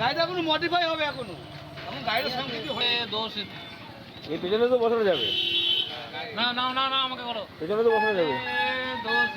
গাড়িটা এখনও মডিফাই হবে এখনও। এখন গাড়িটা সঙ্গে কিছু হয়ে দোষ এই পেছনে তো বসানো যাবে। না না না না আমাকে করো পেছনে তো বসানো যাবে দোষ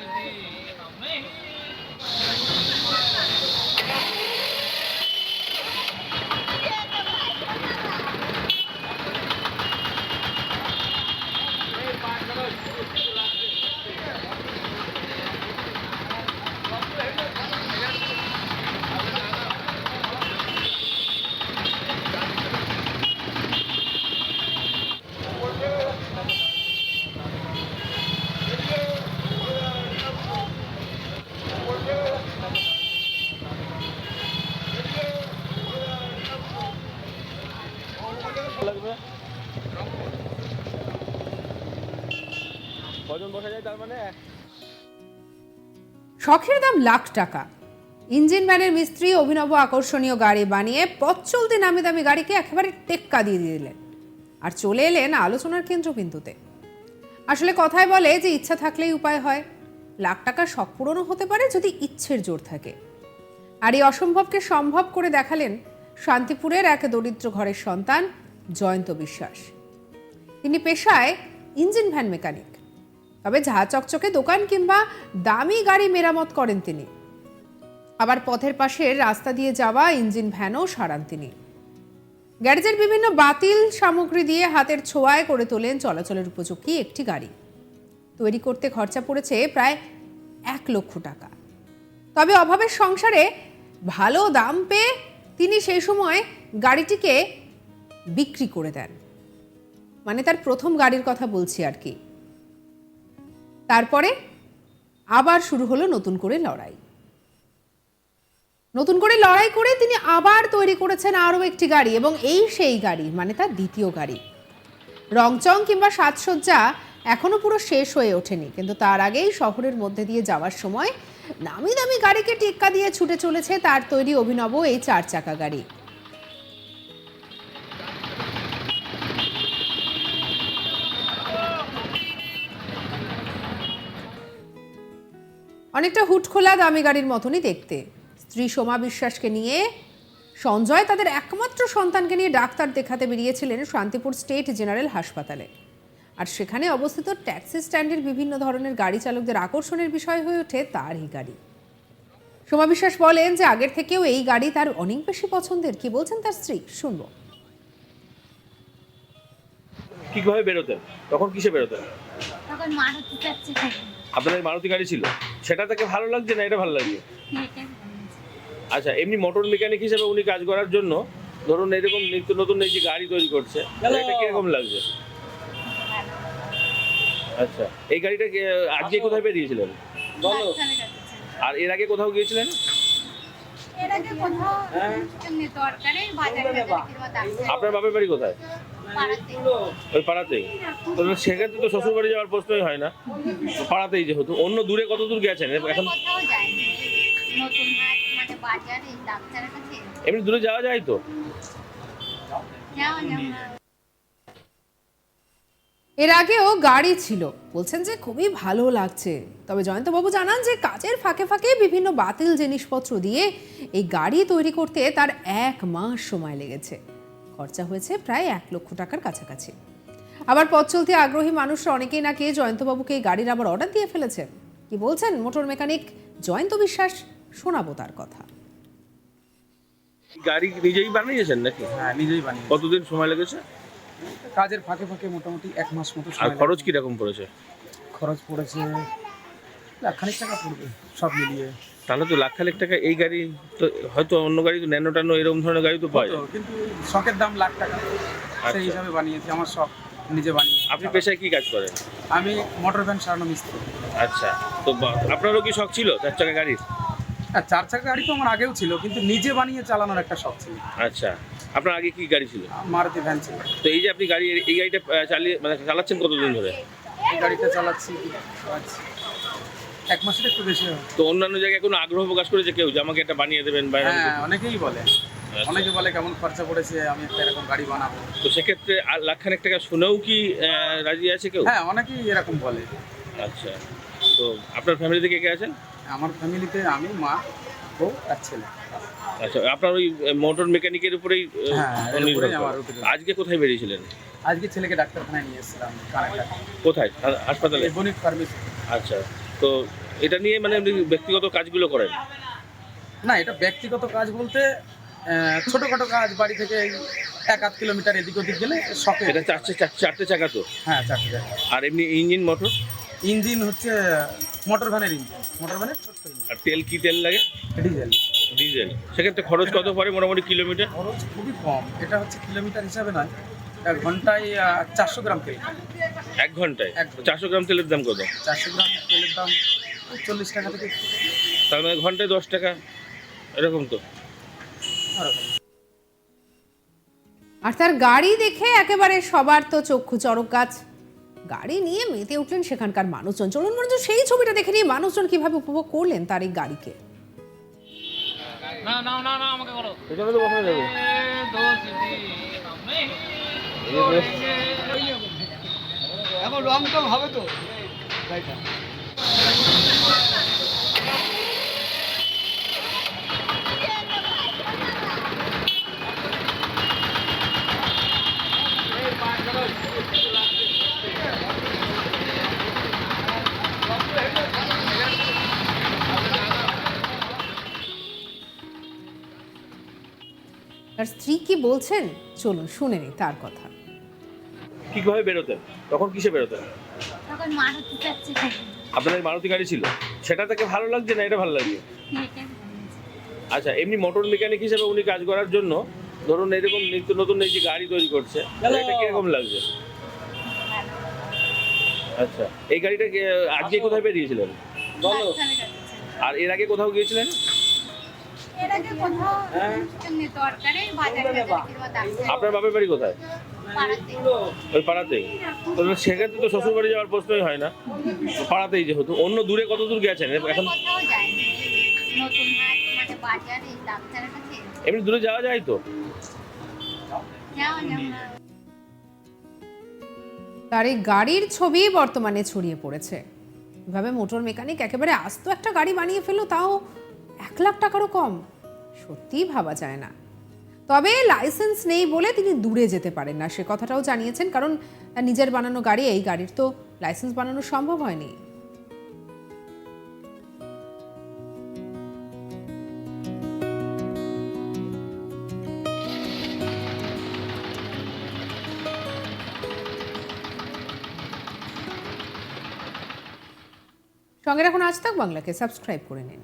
লাগবে কজন বসা যায় তার মানে শখের দাম লাখ টাকা। ইঞ্জিন ভ্যানের মিস্ত্রি, অভিনব আকর্ষণীয় গাড়ি বানিয়ে পথ চলতে নামি দামি গাড়িকে একেবারে টেক্কা দিয়ে দিলেন। আর চলে এলেন আলোচনার কেন্দ্র কেন্দ্রবিন্দুতে। আসলে কথায় বলে যে ইচ্ছা থাকলেই উপায় হয়। লাখ টাকার শখ পূরণও হতে পারে যদি ইচ্ছের জোর থাকে। আর এই অসম্ভবকে সম্ভব করে দেখালেন শান্তিপুরের এক দরিদ্র ঘরের সন্তান জয়ন্ত বিশ্বাস। তিনি পেশায় ইঞ্জিন ভ্যান মেকানিক। তবে ঝা চকচকে দোকান কিংবা দামি গাড়ি মেরামত করেন তিনি। আবার পথের পাশে রাস্তা দিয়ে যাওয়া ইঞ্জিন ভ্যানও সারান তিনি। গ্যারেজের বিভিন্ন বাতিল সামগ্রী দিয়ে হাতের ছোঁয়ায় করে তোলেন চলাচলের উপযোগী একটি গাড়ি। তৈরি করতে খরচা পড়েছে প্রায় এক লক্ষ টাকা। তবে অভাবের সংসারে ভালো দাম পেয়ে তিনি সেই সময় গাড়িটিকে বিক্রি করে দেন। মানে তার প্রথম গাড়ির কথা বলছি আর কি। তারপরে আবার শুরু হলো নতুন করে লড়াই। নতুন করে লড়াই করে তিনি আবার তৈরি করেছেন আরও একটি গাড়ি এবং এই সেই গাড়ি মানে তার দ্বিতীয় গাড়ি। রংচং কিংবা সাজসজ্জা এখনও পুরো শেষ হয়ে ওঠেনি, কিন্তু তার আগেই শহরের মধ্যে দিয়ে যাওয়ার সময় নামি দামি গাড়িকে টেক্কা দিয়ে ছুটে চলেছে তার তৈরি অভিনব এই চার চাকা গাড়ি। অনেকটা হুটখোলা দামি গাড়ির মতনই দেখতে। স্ত্রী সোমা বিশ্বাসকে নিয়ে সঞ্জয় তাদের একমাত্র সন্তানকে নিয়ে ডাক্তার দেখাতে বেরিয়েছিলেন শান্তিপুর স্টেট জেনারেল হাসপাতালে। আর সেখানে অবস্থিত ট্যাক্সি স্ট্যান্ডের বিভিন্ন ধরনের গাড়ি চালকদের আকর্ষণের বিষয় হয়ে ওঠে তারই গাড়ি। সোমা বিশ্বাস বলেন যে আগের থেকেও এই গাড়ি তার অনেক বেশি পছন্দের। কি বলছেন তার স্ত্রী? শুনব। কীভাবে বেরোতেন? তখন কিসে বেরোতেন? তখন মারুতি চাচ্ছে। আপনাদের মারুতি গাড়ি ছিল? সেটা থেকে ভালো লাগছে না? এটা ভালো লাগছে? আচ্ছা এমনি মোটর মেকানিক হিসেবে উনি কাজ করার জন্য ধরুন এরকম নিত্য নতুন এই যে গাড়ি তৈরি করছে এটা কীরকম লাগছে? আচ্ছা এই গাড়িটা আজকে কোথায় বেরিয়েছিলেন? আর এর আগে কোথাও গিয়েছিলেন? এর আগে কোথাও এমনি দরকারে বাজারে টাজারে কিংবা ডাক্তার আপনার বাপের বাড়ি কোথায়? ওই পাড়াতেই তো সেক্ষেত্রে তো শ্বশুর বাড়ি যাওয়ার প্রশ্নই হয় না। পাড়াতেই যেহেতু। অন্য দূরে কত দূর গেছেন? এখন কোথাও যায়নি। নতুন হাট মানে বাজারে ডাক্তারের কাছে। এমনি দূরে যাওয়া যায় তো? এর আগেও গাড়ি ছিল। বলছেন যে খুবই ভালো লাগছে। তবে জয়ন্তবাবু জানান যে কাজের ফাঁকে ফাঁকে বিভিন্ন বাতিল জিনিসপত্র দিয়ে এই গাড়ি তৈরি করতে তার এক মাস সময় লেগেছে। খরচা হয়েছে প্রায় এক লক্ষ টাকার কাছাকাছি। আবার পথ চলতে আগ্রহী মানুষরা অনেকেই নাকি জয়ন্তবাবুকে এই গাড়ির আবার অর্ডার দিয়ে ফেলেছেন কি বলছেন মোটর মেকানিক জয়ন্ত বিশ্বাস? শোনাবো তার কথা। গাড়ি নিজেই বানিয়েছেন নাকি? হ্যাঁ নিজেই বানিয়ে কতদিন সময় লেগেছে? কাজের ফাঁকে ফাঁকে মোটামুটি এক মাস মতো আর খরচ কীরকম পড়েছে? খরচ পড়েছে লাখখানিক টাকা পড়বে সব মিলিয়ে। তাহলে তো লাখ খানেক টাকা এই গাড়ি তো হয়তো অন্য গাড়ি তো ন্যানো টানো এরকম ধরনের গাড়ি তো যায়। কিন্তু শখের দাম লাখ টাকা। আচ্ছা। সেই হিসাবে বানিয়েছি আমার শখ নিজে বানিয়ে আপনি পেশায় কি কাজ করেন? আমি মোটর ভ্যান সারানো মিস্ত্রি। আচ্ছা তো আপনারও কি শখ ছিল চার চাকা গাড়ির? হ্যাঁ চার চাকা গাড়ি তো আমার আগেও ছিল কিন্তু নিজে বানিয়ে চালানোর একটা শখ ছিল। আচ্ছা আপনার আগে কি গাড়ি ছিল? মারুতি ভ্যান ছিল। তো এই যে আপনি গাড়ি এই গাড়িটা চালিয়ে মানে চালাচ্ছেন কতদিন ধরে? এই গাড়িটা চালাচ্ছি এক মাসের একটু বেশি হবে। তো অন্যান্য জায়গায় কোনো আগ্রহ প্রকাশ করেছে কেউ যে আমাকে এটা বানিয়ে দেবেন বা এরকম হ্যাঁ কিছু? অনেকেই বলে। আচ্ছা। অনেকে বলে কেমন খরচা পড়েছে আমি একটা এরকম গাড়ি বানাবো। তো সেক্ষেত্রে আর লাখ খানেক টাকা শুনেও কি আহ, রাজি আছে কেউ? হ্যাঁ অনেকেই এরকম বলে। আচ্ছা। তো আপনার ফ্যামিলি থেকে কে আছেন? আমার ফ্যামিলিতে আমি মা বউ আর ছেলে। আচ্ছা আপনার ওই মোটর মেকানিকের উপরেই আহ, হ্যাঁ, এর নির্ভর করে। আমার উপরে। আজকে কোথায় বেরিয়েছিলেন? আজকে ছেলেকে ডাক্তারখানায় নিয়ে এসেছিলাম কানেক্টার কোথায়? হা- হাসপাতালে বণিক ফার্মেসি আচ্ছা। তো এটা নিয়ে মানে আপনি ব্যক্তিগত কাজগুলো করেন? না এটা ব্যক্তিগত কাজ বলতে ছোটখাটো কাজ বাড়ি থেকে এক আধ কিলোমিটার এদিক ওদিক গেলে শখে এটা চারটে চার- চারটে চাকা তো? হ্যাঁ চারটে জায়গা আর এমনি ইঞ্জিন মোটর? ইঞ্জিন হচ্ছে মোটর ভ্যানের ইঞ্জিন। মোটর ভ্যানের ছোট্ট ইঞ্জিন। আর তেল কি তেল লাগে? ডিজেল। ডিজেল। সেক্ষেত্রে খরচ কত পড়ে মোটামুটি কিলোমিটার? খরচ খুবই কম। এটা হচ্ছে কিলোমিটার হিসাবে নয় এক ঘন্টায় চারশো গ্রাম তেল। এক ঘন্টায় এক ঘন্টায়। চারশো গ্রাম তেলের দাম কত চারশো গ্রাম তেলের দাম চল্লিশ টাকা থেকে তার মানে ঘন্টায় দশ টাকা এরকম তো ওরকম। আর তার গাড়ি দেখে একেবারে সবার তো চক্ষু চড়ক গাছ গাড়ি নিয়ে মেতে উঠলেন সেখানকার মানুষজন চলুন মনে সেই ছবিটা দেখে নিয়ে মানুষজন কীভাবে উপভোগ করলেন তার এই গাড়িকে না না না না আমাকে করো এখানে তো বসানো যাবে এখন রং টং হবে তো। গাড়িটা তার স্ত্রী কি বলছেন? চলুন শুনে নি তার কথা। কীভাবে বেরোতেন? তখন কিসে বেরোতেন? তখন মারুতি আপনাদের মারুতি গাড়ি ছিল? সেটা থেকে ভালো লাগছে না? এটা ভালো লাগছে? আচ্ছা এমনি মোটর মেকানিক হিসেবে উনি কাজ করার জন্য ধরুন এরকম নিত্য নতুন এই যে গাড়ি তৈরি করছে এটা কীরকম লাগছে? আচ্ছা এই গাড়িটা কে- আজকে কোথায় বেরিয়েছিলেন? আর এর আগে কোথাও গিয়েছিলেন? এর আগে কোথাও এমনি দরকারে বাজারে কিংবা আপনার বাপের বাড়ি কোথায়? ওই পাড়াতেই তাহলে সেক্ষেত্রে তো শ্বশুর বাড়ি যাওয়ার প্রশ্নই হয় না। পাড়াতেই যেহেতু। অন্য দূরে কত দূর গেছেন? এখন মানে বাজারে ডাক্তারের কাছে। এমনি দূরে যাওয়া যায় তো? তার এই গাড়ির ছবি বর্তমানে ছড়িয়ে পড়েছে। এভাবে মোটর মেকানিক একেবারে আস্ত একটা গাড়ি বানিয়ে ফেলল তাও এক লাখ টাকারও কম। সত্যিই ভাবা যায় না। তবে লাইসেন্স নেই বলে তিনি দূরে যেতে পারেন না, সে কথাটাও জানিয়েছেন, কারণ নিজের বানানো গাড়ি, এই গাড়ির তো লাইসেন্স বানানো সম্ভব হয়নি। সঙ্গে রাখুন, আজ তাক বাংলাকে সাবস্ক্রাইব করে নিন।